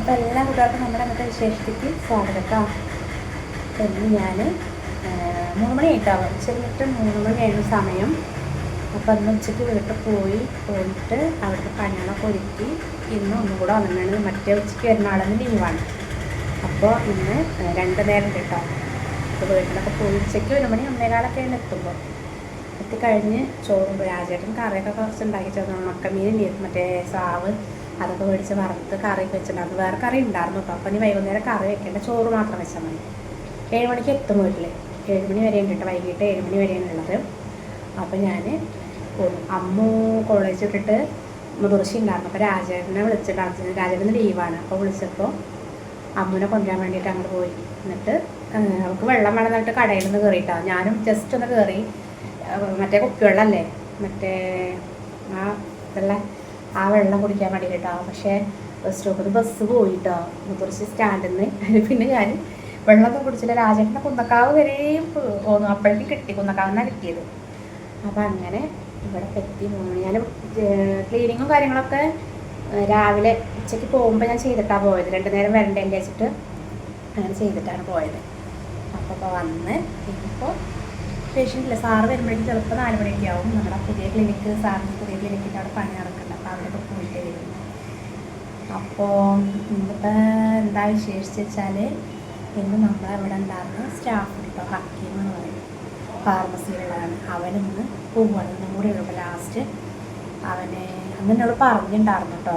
അപ്പോൾ എല്ലാ കൂട്ടുകാർക്കും നമ്മുടെ അന്നത്തെ വിശേഷത്തേക്ക് സ്വാഗതം. കേട്ടോ ഇന്ന് ഞാൻ മൂന്ന് മണി ആയിട്ടാവും ചെന്നിട്ട് മൂന്ന് മണിയായിരുന്നു സമയം. അപ്പോൾ അന്ന് ഉച്ചയ്ക്ക് വീട്ടിൽ പോയി പോയിട്ട് അവിടുത്തെ പണികളൊക്കെ ഒരുക്കി ഇന്ന് ഒന്നും കൂടെ വന്നിട്ടുണ്ട്. മറ്റേ ഉച്ചയ്ക്ക് വരുന്ന ആളെന്ന് ലീവാണ്. അപ്പോൾ ഇന്ന് രണ്ട് നേരം കേട്ടോ. അപ്പോൾ വീട്ടിലൊക്കെ പോയി ഉച്ചയ്ക്ക് ഒരു മണി ഒന്നേകാലൊക്കെ ആണ് എത്തുമ്പോൾ എത്തിക്കഴിഞ്ഞ് ചോറും രാജേട്ടൻ കറിയൊക്കെ കുറച്ച് ഉണ്ടാക്കി ചേർന്നു ഉണക്കമീനില്ലേ മറ്റേ സാവ്. അതൊക്കെ മേടിച്ച് വറുത്ത് കറിയൊക്കെ വെച്ചിട്ടുണ്ടായിരുന്നു വേറെ കറി ഉണ്ടായിരുന്നു കേട്ടോ അപ്പം ഇനി വൈകുന്നേരം കറി വെക്കേണ്ട. ചോറ് മാത്രം വെച്ചാൽ മതി. ഏഴ് മണിക്ക് എത്തും വീട്ടിൽ ഏഴ് മണി വരെ ഉണ്ട് കേട്ടോ. വൈകിട്ട് ഏഴ് മണി വരെയാണ് ഉള്ളത്. അപ്പോൾ ഞാൻ പോകും അമ്മു കോളേജ് വിട്ടിട്ട് മുതിർച്ച ഉണ്ടായിരുന്നു. അപ്പോൾ രാജേട്ടനെ വിളിച്ചിട്ടുണ്ടായിരുന്നു രാജേട്ടൻ ലീവാണ് അപ്പോൾ വിളിച്ചപ്പോൾ അമ്മുനെ കൊണ്ടുവരാൻ വേണ്ടിയിട്ട് അങ്ങോട്ട് പോയി. എന്നിട്ട് അവൾക്ക് വെള്ളം വേണം എന്നിട്ട് കടയിൽ നിന്ന് കയറിയിട്ടാണ് ഞാനും ജസ്റ്റ് ഒന്ന് കയറി മറ്റേ കുപ്പിവെള്ളമല്ലേ മറ്റേ ആ ഇതുള്ള ആ വെള്ളം കുടിക്കാൻ വേണ്ടി കേട്ടോ പക്ഷേ ബസ് സ്റ്റോപ്പിൽ ബസ് പോയിട്ടോ. കുറച്ച് സ്റ്റാൻഡിൽ നിന്ന് പിന്നെ ഞാൻ വെള്ളമൊന്നും കുടിച്ചില്ല രാജേട്ടന്റെ കുന്നക്കാവ് വരെയും പോന്നു. അപ്പോഴേക്കും കിട്ടി കുന്നക്കാവിനാണ് കിട്ടിയത്. അപ്പം അങ്ങനെ ഇവിടെ എത്തി ഞാൻ ക്ലീനിങ്ങും കാര്യങ്ങളൊക്കെ രാവിലെ ഉച്ചയ്ക്ക് പോകുമ്പോൾ ഞാൻ ചെയ്തിട്ടാണ് പോയത്. രണ്ടു നേരം വരണ്ടേന്ന് വെച്ചിട്ട് അങ്ങനെ ചെയ്തിട്ടാണ് പോയത്. അപ്പോൾ ഇപ്പോൾ വന്ന് ഇപ്പോൾ പേഷ്യന്റ് ഇല്ല. സാറ് വരുമ്പോഴേക്കും ചിലപ്പോൾ നാല് മണിയൊക്കെ ആവും. നമ്മുടെ പുതിയ ക്ലിനിക്ക് സാറിന്റെ പുതിയ ക്ലിനിക്കിന്റെ അവിടെ പണി നടക്കുന്നുണ്ട് അവിടെയൊക്കെ പോയിട്ട് വരും. അപ്പോൾ ഇന്നിപ്പോൾ എന്താ വിശേഷിച്ച് വെച്ചാൽ ഇന്ന് നമ്മളെ ഇവിടെ ഉണ്ടാകുന്ന സ്റ്റാഫ് കേട്ടോ ഹക്കീം എന്ന് പറയും. ഫാർമസിയിലുള്ളതാണ് അവനിന്ന് പോവുകയാണ് ഇന്നും കൂടെ ഉള്ളപ്പോൾ ലാസ്റ്റ് അവനെ അന്ന് എന്നോട് പറഞ്ഞിട്ടുണ്ടായിരുന്നു കേട്ടോ.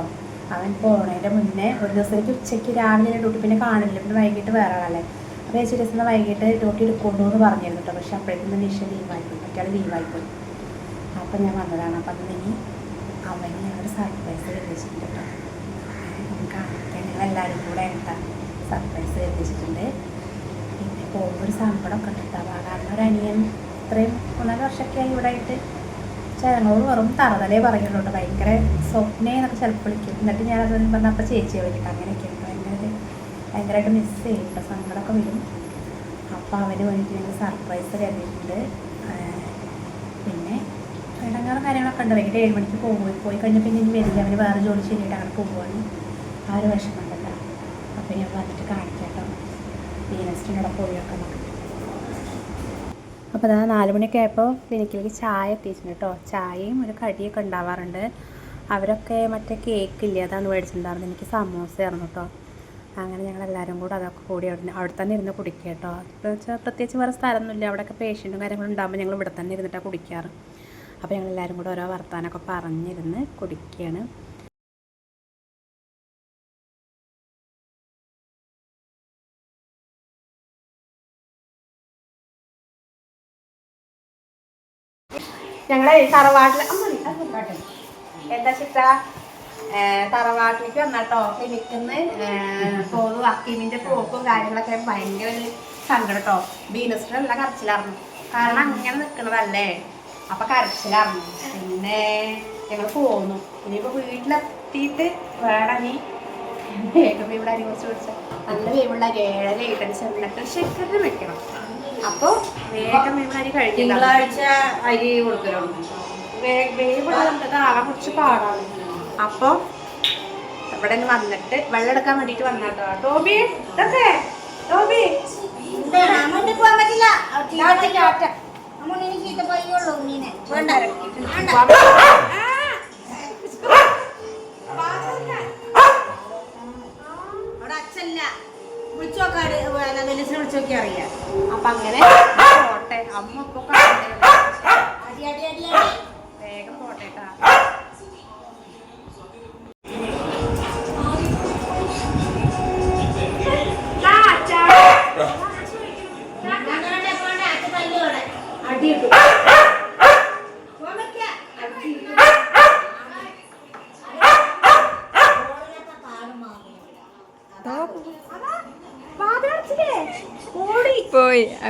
അവൻ പോണതിന്റെ മുന്നേ ഒരു ദിവസത്തേക്ക് ഉച്ചയ്ക്ക് രാവിലെ ഡ്യൂട്ടി പിന്നെ കാണില്ല. പിന്നെ വൈകിട്ട് വേറെ ആളല്ലേ. അപ്പോൾ ചേച്ചി ദിവസം വൈകിട്ട് ഡ്യൂട്ടി എടുക്കൊണ്ടു എന്ന് പറഞ്ഞിരുന്നു കേട്ടോ. പക്ഷേ അപ്പോഴേക്കും നിഷ ലീവായിപ്പോയി മറ്റേ ലീവായിപ്പോയി അപ്പം ഞാൻ വന്നതാണ്. അപ്പം അന്ന് ഇനി അവന് ഒരു സർപ്രൈസ് എത്തിച്ചിട്ടുണ്ട് കേട്ടോ നമുക്ക് എല്ലാവരും കൂടെ എന്താ സർപ്രൈസ് എത്തിച്ചിട്ടുണ്ട് പിന്നെ പോകുമ്പോൾ ഒരു സങ്കടമൊക്കെ ഉണ്ട് കേട്ടോ. കാരണം ഒരു അനിയൻ. ഇത്രയും മൂന്നാൽ വർഷമൊക്കെ ആയി ഇവിടെ ആയിട്ട്. ഞങ്ങളോട് വെറും തറതലേ പറയുള്ളൂ ഭയങ്കര സ്വപ്നേ എന്നൊക്കെ ചിലപ്പോൾ വിളിക്കും. എന്നിട്ട് ഞാൻ അതൊന്നും പറഞ്ഞാൽ അപ്പം ചേച്ചിയെ വിളിക്കും. അങ്ങനെയൊക്കെ ഭയങ്കര ഭയങ്കരമായിട്ട് മിസ് ചെയ്യും സങ്കടമൊക്കെ വരും. അപ്പോൾ അവന് വേണ്ടിയിട്ട് ഞങ്ങൾ സർപ്രൈസ് കരുതിയിട്ടുണ്ട് പിന്നെ ഇടങ്ങാറും കാര്യങ്ങളൊക്കെ ഉണ്ട്. വൈകിട്ട് ഏഴ് മണിക്ക് പോകും. പോയി കഴിഞ്ഞപ്പോൾ ഇനി വരില്ല. അവർ വേറെ ജോലി ചെയ്തിട്ട് അങ്ങനെ പോകുവാണ്. ആ ഒരു വിഷമമുണ്ടല്ലോ അപ്പോൾ ഞാൻ വന്നിട്ട് കാണിക്കാട്ടോ. വീനസ്റ്റിനോടെ പോയി വെക്കാം നമുക്ക്. അപ്പോൾ അതാ നാല് മണിയൊക്കെ ആയപ്പോൾ ക്ലിനിക്കിലേക്ക് ചായ എത്തിയിട്ടുണ്ട് കേട്ടോ. ചായയും ഒരു കടിയൊക്കെ ഉണ്ടാവാറുണ്ട്. അവരൊക്കെ മറ്റേ കേക്ക് ഇല്ല? അതാണ് മേടിച്ചിട്ടുണ്ടായിരുന്നത് എനിക്ക് സമോസയായിരുന്നു കേട്ടോ. അങ്ങനെ ഞങ്ങൾ എല്ലാവരും കൂടെ അതൊക്കെ കൂടി അവിടെ അവിടെ തന്നെ ഇരുന്ന് കുടിക്കുക കേട്ടോ. പ്രത്യേകിച്ച് വേറെ സ്ഥലമൊന്നുമില്ല. അവിടെയൊക്കെ പേഷ്യന്റും കാര്യങ്ങളും ഉണ്ടാകുമ്പോൾ ഞങ്ങൾ ഇവിടെ തന്നെ ഇരുന്നിട്ടാണ് കുടിക്കാറ്. അപ്പോൾ ഞങ്ങൾ എല്ലാവരും കൂടെ ഓരോ വർത്താനമൊക്കെ പറഞ്ഞിരുന്ന് കുടിക്കുകയാണ് ഞങ്ങളെ തറവാട്ടിൽ എന്താ ചിത്ര തറവാട്ടിലേക്ക് വന്നാട്ടോ. ക്ലിനിക്കിന്ന് പോന്നു വക്കീമിന്റെ പോക്കും കാര്യങ്ങളൊക്കെ ഭയങ്കര സങ്കടം കേട്ടോ ബീനസിനുള്ള കരച്ചിലായിരുന്നു. കാരണം അങ്ങനെ നിൽക്കണതല്ലേ അപ്പൊ കരച്ചിലായിരുന്നു പിന്നെ ഞങ്ങൾ പോന്നു. ഇനിയിപ്പോ വീട്ടിലെത്തിയിട്ട് വേണം നീ വേഗം ഇവിടെ അരി കുറച്ച് പിടിച്ച നല്ല വേവുള്ള അരി ഏഴര ഇട്ടടി ചെന്നിട്ട് ശക്കര വെക്കണം. അപ്പൊ വേഗം വേവ് അരി കഴിക്കും തിങ്കളാഴ്ച അരി കൊടുക്കലുണ്ട് വേവുള്ളത് ആകാൻ കുറച്ച് പാടാണ്. അപ്പൊ ഇവിടെ വന്നിട്ട് വെള്ളം എടുക്കാൻ വേണ്ടിട്ട് വന്നാട്ടോ ടോബി ഇതൊക്കെ ടോബി. പോകാൻ പറ്റില്ല. ചീത്ത പയ്യുള്ളൂ ഉണ്ണീനെ വേണ്ട. അവിടെ അച്ഛല്ല വിളിച്ചു നോക്കാട് വെലിസിനെ വിളിച്ചു നോക്കി അറിയാം. അപ്പൊ അങ്ങനെ അമ്മ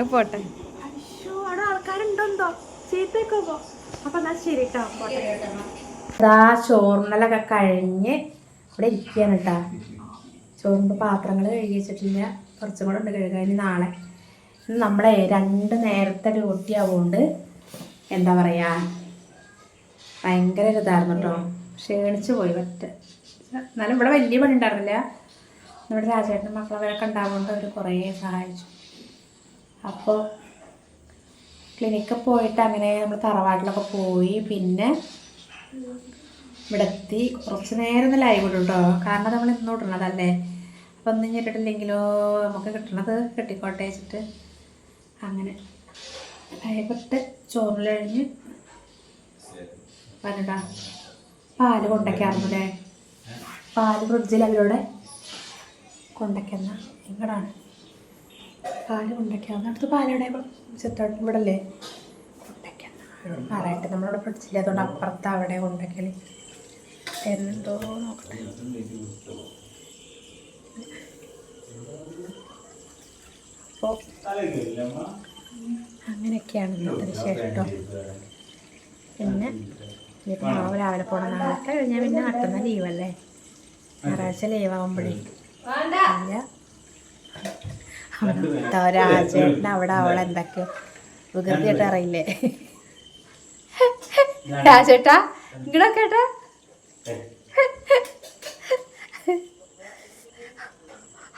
കേട്ടോ പോട്ടെ. അതാ ചോറിനൊക്കെ കഴിഞ്ഞ് ഇവിടെ ഇരിക്കുകയാണ് കേട്ടാ ചോറിന്റെ പാത്രങ്ങൾ കഴുകി വെച്ചിട്ടില്ല. കുറച്ചും കൂടെ ഉണ്ട് കഴുകാൻ നാളെ. ഇന്ന് നമ്മളെ രണ്ട് നേരത്തെ ഡ്യൂട്ടി ആവുകൊണ്ട് എന്താ പറയുക ഭയങ്കര ഒരു ഇതായിരുന്നു കേട്ടോ ക്ഷീണിച്ചു പോയി പറ്റ എന്നാലും ഇവിടെ വലിയ പണി ഉണ്ടായിരുന്നില്ല. നമ്മുടെ രാജേട്ടന്റെ മക്കളവരൊക്കെ ഉണ്ടാവുകൊണ്ട് അവർ കുറേ സഹായിച്ചു. അപ്പോൾ ക്ലിനിക്കിൽ പോയിട്ട് അങ്ങനെ നമ്മൾ തറവാട്ടിലൊക്കെ പോയി പിന്നെ ഇവിടെ എത്തി കുറച്ച് നേരം ഒന്ന് ലൈവ് ഇടും കേട്ടോ കാരണം നമ്മൾ ഇന്ന് ഇടണതല്ലേ അപ്പം ഒന്നും ഞെട്ടിട്ടില്ലെങ്കിലോ നമുക്ക് കിട്ടണത് കിട്ടിക്കോട്ടെ വെച്ചിട്ട്. അങ്ങനെ ലൈവ് ഇട്ട് ചോറിൽ കഴിഞ്ഞ് പറഞ്ഞിട്ടാ പാൽ കൊണ്ടൊക്കെയായിരുന്നല്ലേ പാൽ ഫ്രിഡ്ജിൽ അവരോടെ കൊണ്ടൊക്കെന്ന. ഇങ്ങടാണ്. പാൽ കൊണ്ടൊക്കെയാണ് അടുത്ത് പാലയുടെ ചെത്തോട്ട് ഇവിടെ അല്ലേ അവരോട് പറയട്ടെ നമ്മളിവിടെ പഠിച്ചില്ല? അതുകൊണ്ട് അപ്പുറത്ത് അവിടെ കൊണ്ടൊക്കെ എന്തോ നോക്കട്ടെ. അപ്പോൾ അങ്ങനെയൊക്കെയാണ് ഇന്നത്തെ വിശേഷം കേട്ടോ. പിന്നെ ഇനിയിപ്പോൾ നാളെ രാവിലെ പോകണം നാളെ. കഴിഞ്ഞാൽ പിന്നെ നടത്തുന്ന ലീവല്ലേ ഞായറാഴ്ച ലീവാകുമ്പോഴേ ഇല്ല. രാജേട്ടൻ അവിടെ അവളെ എന്തൊക്കെയോ വികൃതിയായിട്ട് അറിയില്ലേ? രാജേട്ടാ ഇങ്ങടൊക്കെ ഏട്ടാ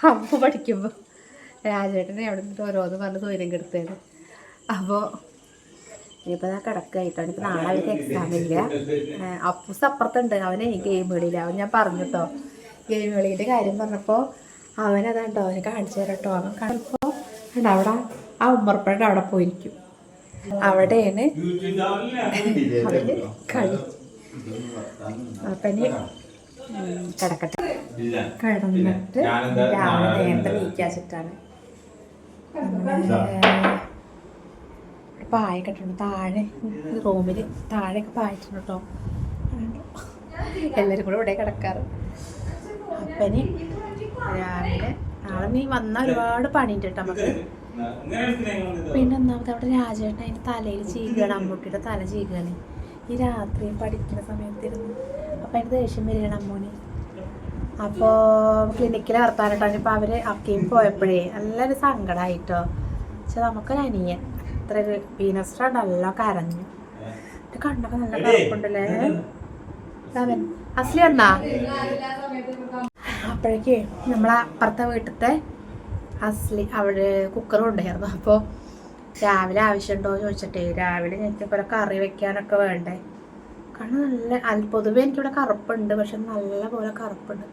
അമ്മ പഠിക്കുമ്പോൾ രാജേട്ടനെ അവിടെ നിന്നിട്ട് ഓരോന്ന് പറഞ്ഞ് സ്വയം കെടുത്തേന്. അപ്പോൾ ഇനിയിപ്പോൾ ഞാൻ കിടക്കായിട്ടാണ് ഇപ്പോൾ നാളെ അവർക്ക് എക്സാം ഇല്ല. അപ്പൂസ് അപ്പുറത്തുണ്ട്. അവനെ ഗെയിം കളിയില്ല അവൻ ഞാൻ പറഞ്ഞു കേട്ടോ. ഗെയിം കളീന്റെ കാര്യം പറഞ്ഞപ്പോൾ അവനതാണ്ടോ അവന് കാണിച്ചു തരാം കേട്ടോ അവൻ കാണുമ്പോൾ ഉണ്ട് അവിടെ ആ ഉമ്മർപ്പഴയുടെ അവിടെ പോയിരിക്കും. അവിടെയാണ് അവന് കളി. അപ്പം ഇനി ഉം, കിടക്കട്ടെ. കിടന്നിട്ട് രാവിലെ നേരത്തെ നീക്കാച്ചിട്ടാണ് പായ കെട്ടുണ്ട് താഴെ റൂമിൽ താഴെയൊക്കെ പായിട്ടുണ്ട് കേട്ടോ എല്ലാവരും കൂടെ ഇവിടെ കിടക്കാറ്. അപ്പന് രാവിലെ. നാളെ നീ വന്ന ഒരുപാട് പണിയുണ്ട് കേട്ടോ നമുക്ക് പിന്നെ ഒന്നാമത് അവിടെ രാജേട്ടൻ അതിന്റെ തലയിൽ ചീകണം അമ്മൂട്ടിയുടെ തല ചീകണി. ഈ രാത്രി പഠിക്കുന്ന സമയത്തിരുന്നു അപ്പം അതിന് ദേഷ്യം വരികയാണ് അമ്മൂന്. അപ്പോൾ ക്ലിനിക്കിൽ വർത്താനിട്ടോ. ഇപ്പോൾ അവർ അക്കയും പോയപ്പോഴേ നല്ലൊരു സങ്കടമായിട്ടോ പക്ഷെ നമുക്കൊരു അനിയൻ. അത്ര ഒരു നല്ല കരഞ്ഞു. കണ്ടൊക്കെ കണ്ണൊക്കെ നല്ല കുഴപ്പമുണ്ടല്ലേ അവൻ അസ്ലി എന്നാ അപ്പോഴേക്ക് നമ്മളെ അപ്പുറത്തെ വീട്ടിലത്തെ അസ്ലി അവിടെ കുക്കറും ഉണ്ടായിരുന്നു അപ്പോൾ രാവിലെ ആവശ്യമുണ്ടോ എന്ന് ചോദിച്ചിട്ടേ രാവിലെ പോലെ കറി വെക്കാനൊക്കെ വേണ്ടേ? കാരണം നല്ല അൽ- പൊതുവെ എനിക്കിവിടെ കറുപ്പുണ്ട് പക്ഷെ നല്ല പോലെ കറുപ്പുണ്ട്.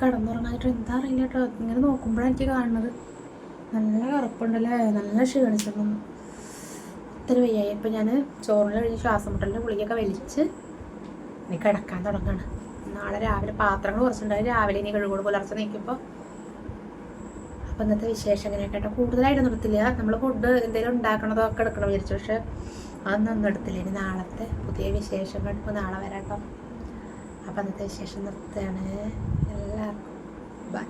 കിടന്നുറങ്ങാനായിട്ട് എന്താ അറിയില്ല കേട്ടോ. ഇങ്ങനെ നോക്കുമ്പോഴാണ് എനിക്ക് കാണുന്നത്. നല്ല കറുപ്പുണ്ടല്ലേ? നല്ല ക്ഷീണിച്ചിരുന്നു. ഇത്ര വയ്യായി. ഇപ്പം ഞാൻ ചോറിന് കഴിഞ്ഞ് ശ്വാസം മുട്ടലിന്റെ ഗുളികയൊക്കെ വലിച്ച് ഇനി കിടക്കാൻ തുടങ്ങാണ് നാളെ രാവിലെ പാത്രങ്ങൾ കുറച്ചുണ്ടായി. രാവിലെ ഇനി കഴുകോട് പുലർച്ചെ നിൽക്കുമ്പോൾ അപ്പം ഇന്നത്തെ വിശേഷം എങ്ങനെയൊക്കെ കേട്ടോ കൂടുതലായിട്ട് നിർത്തില്ല. നമ്മൾ ഫുഡ് എന്തെങ്കിലും ഉണ്ടാക്കണതോ ഒക്കെ എടുക്കണം വിചാരിച്ചു. പക്ഷെ അതൊന്നും എടുത്തില്ല. ഇനി നാളത്തെ പുതിയ വിശേഷം ഇപ്പോൾ നാളെ വരാം കേട്ടോ അപ്പം ഇന്നത്തെ വിശേഷം നിർത്തുകയാണ് എല്ലാവർക്കും. ബൈ